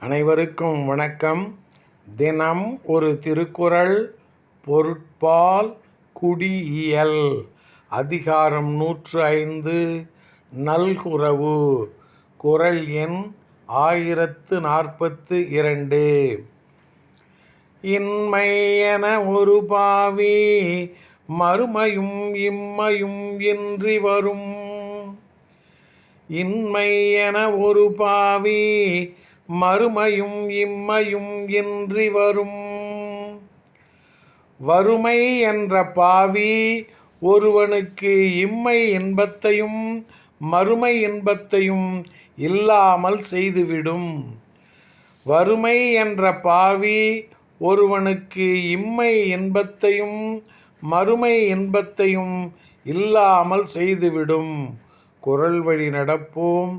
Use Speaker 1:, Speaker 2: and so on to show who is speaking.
Speaker 1: அனைவருக்கும் வணக்கம். தினம் ஒரு திருக்குறள் பொருட்பால் குடியியல் அதிகாரம் நூற்று ஐந்து நல்குறவு குறள் எண் ஆயிரத்து நாற்பத்து இரண்டு. இன்மை என ஒரு பாவி மறுமையும் இம்மையும் இன்றி வரும். இன்மை என ஒரு பாவி மறுமையும் இம்மையும் இன்றி வரும். வறுமை என்ற பாவி ஒருவனுக்கு இம்மை இன்பத்தையும் மறுமை இன்பத்தையும் இல்லாமல் செய்துவிடும். வறுமை என்ற பாவி ஒருவனுக்கு இம்மை இன்பத்தையும் மறுமை இன்பத்தையும் இல்லாமல் செய்துவிடும். குரல் வழி நடப்போம்.